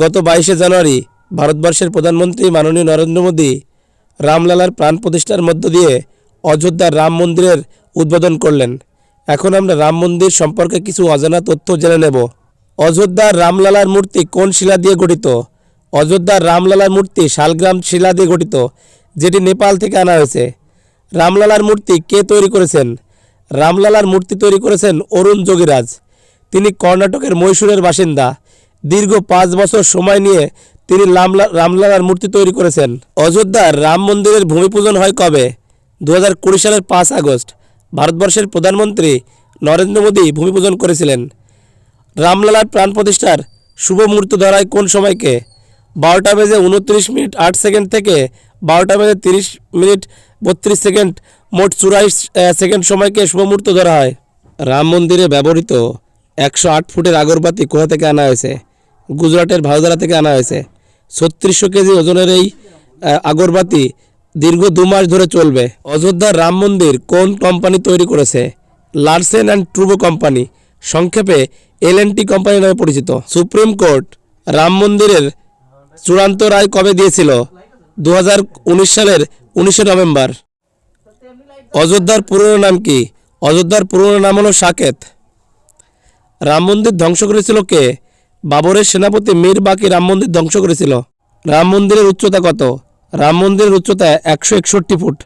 গত বাইশে জানুয়ারি ভারতবর্ষের প্রধানমন্ত্রী মাননীয় নরেন্দ্র মোদী রামলালার প্রাণ প্রতিষ্ঠার মধ্য দিয়ে অযোধ্যার রাম মন্দিরের উদ্বোধন করলেন। এখন আমরা রাম মন্দির সম্পর্কে কিছু অজানা তথ্য জেনে নেব। অযোধ্যার রামলালার মূর্তি কোন শিলা দিয়ে গঠিত? অযোধ্যার রামলালার মূর্তি শালগ্রাম শিলা দিয়ে গঠিত, যেটি নেপাল থেকে আনা হয়েছে। রামলালার মূর্তি কে তৈরি করেছেন? রামলালার মূর্তি তৈরি করেছেন অরুণ যোগীরাজ। তিনি কর্ণাটকের মহীশূরের বাসিন্দা। দীর্ঘ পাঁচ বছর সময় নিয়ে তিনি রামলা, রামলালার মূর্তি তৈরি করেছেন। অযোধ্যার রাম মন্দিরের ভূমিপূজন হয় কবে? দু সালের পাঁচ আগস্ট, ভারতবর্ষের প্রধানমন্ত্রী নরেন্দ্র মোদী ভূমিপূজন করেছিলেন। রামলালার প্রাণ প্রতিষ্ঠার শুভ মুহূর্ত ধরায় কোন সময়কে? বারোটা বেজে উনত্রিশ মিনিট আট সেকেন্ড থেকে বারোটা বেজে তিরিশ মিনিট বত্রিশ সেকেন্ড, মোট চুরাইশ সেকেন্ড সময়কে শুভ মুহূর্ত ধরা হয়। রাম মন্দিরে ব্যবহৃত একশো আট ফুটের আগরবাতি কোথা থেকে আনা হয়েছে? গুজরাটের ভাদোদরা থেকে আনা হয়েছে। ছত্রিশশো কেজি ওজনের এই আগরবাতি দীর্ঘ দু মাস ধরে চলবে। অযোধ্যার রাম মন্দির কোন কোম্পানি তৈরি করেছে? লার্সেন অ্যান্ড ট্রুবো কোম্পানি সংক্ষেপে এল কোম্পানি নামে পরিচিত। সুপ্রিম কোর্ট রাম মন্দিরের চূড়ান্ত রায় কবে দিয়েছিল? দু হাজার উনিশ সালের উনিশে নভেম্বর। অযোধ্যার পুরনো নাম কি? অযোধ্যার পুরনো নাম হলো সাকেত। রাম মন্দির ধ্বংস করেছিল কে? বাবরের সেনাপতি মীর বাকি রাম মন্দির ধ্বংস করেছিল। রাম মন্দিরের উচ্চতা কত? রাম মন্দিরের উচ্চতা একশো একষট্টি ফুট।